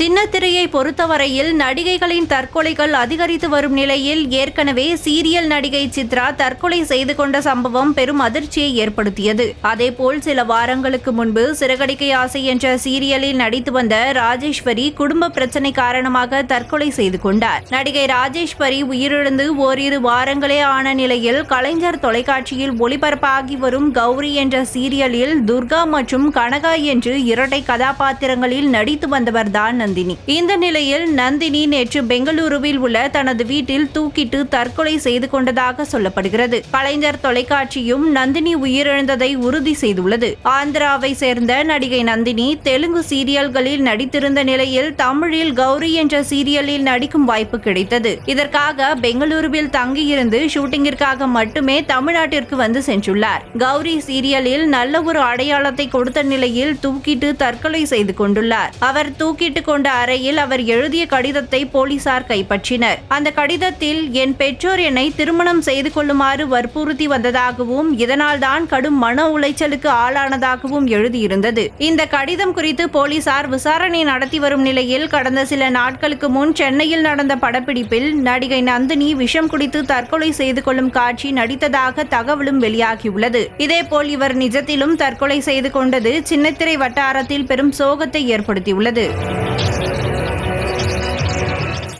சின்னத்திரையை பொறுத்தவரையில் நடிகைகளின் தற்கொலைகள் அதிகரித்து வரும் நிலையில் ஏற்கனவே சீரியல் நடிகை சித்ரா தற்கொலை செய்து கொண்ட சம்பவம் பெரும் அதிர்ச்சியை ஏற்படுத்தியது. அதேபோல் சில வாரங்களுக்கு முன்பு சிறகடிக்கை ஆசை என்ற சீரியலில் நடித்து வந்த ராஜேஸ்வரி குடும்ப பிரச்சனை காரணமாக தற்கொலை செய்து கொண்டார். நடிகை ராஜேஸ்வரி உயிரிழந்து ஓரிரு வாரங்களே ஆன நிலையில் கலைஞர் தொலைக்காட்சியில் ஒளிபரப்பாகி வரும் கௌரி என்ற சீரியலில் துர்கா மற்றும் கனகா என்று இரட்டை கதாபாத்திரங்களில் நடித்து வந்தவர்தான் நந்தினி. இந்த நிலையில் நந்தினி நேற்று பெங்களூருவில் உள்ள தனது வீட்டில் தூக்கிட்டு தற்கொலை செய்து கொண்டதாக சொல்லப்படுகிறது. கலைஞர் தொலைக்காட்சியும் நந்தினி உயிரிழந்ததை உறுதி செய்துள்ளது. ஆந்திராவை சேர்ந்த நடிகை நந்தினி தெலுங்கு சீரியல்களில் நடித்திருந்த நிலையில் தமிழில் கௌரி என்ற சீரியலில் நடிக்கும் வாய்ப்பு கிடைத்தது. இதற்காக பெங்களூருவில் தங்கியிருந்து ஷூட்டிங்கிற்காக மட்டுமே தமிழ்நாட்டிற்கு வந்து சென்றுள்ளார். கௌரி சீரியலில் நல்ல ஒரு அடையாளத்தை கொடுத்த நிலையில் தூக்கிட்டு தற்கொலை செய்து கொண்டுள்ளார். அவர் தூக்கிட்டு கொண்ட அறையில் அவர் எழுதிய கடிதத்தை போலீசார் கைப்பற்றினர். அந்த கடிதத்தில் என் பெற்றோர் என்னை திருமணம் செய்து கொள்ளுமாறு வற்புறுத்தி வந்ததாகவும் இதனால்தான் கடும் மன உளைச்சலுக்கு ஆளானதாகவும் எழுதியிருந்தது. இந்த கடிதம் குறித்து போலீசார் விசாரணை நடத்தி வரும் நிலையில் கடந்த சில நாட்களுக்கு முன் சென்னையில் நடந்த படப்பிடிப்பில் நடிகை நந்தினி விஷம் குடித்து தற்கொலை செய்து கொள்ளும் காட்சி நடித்ததாக தகவலும் வெளியாகியுள்ளது. இதேபோல் இவர் நிஜத்திலும் தற்கொலை செய்து கொண்டது சின்னத்திரை வட்டாரத்தில் பெரும் சோகத்தை ஏற்படுத்தியுள்ளது.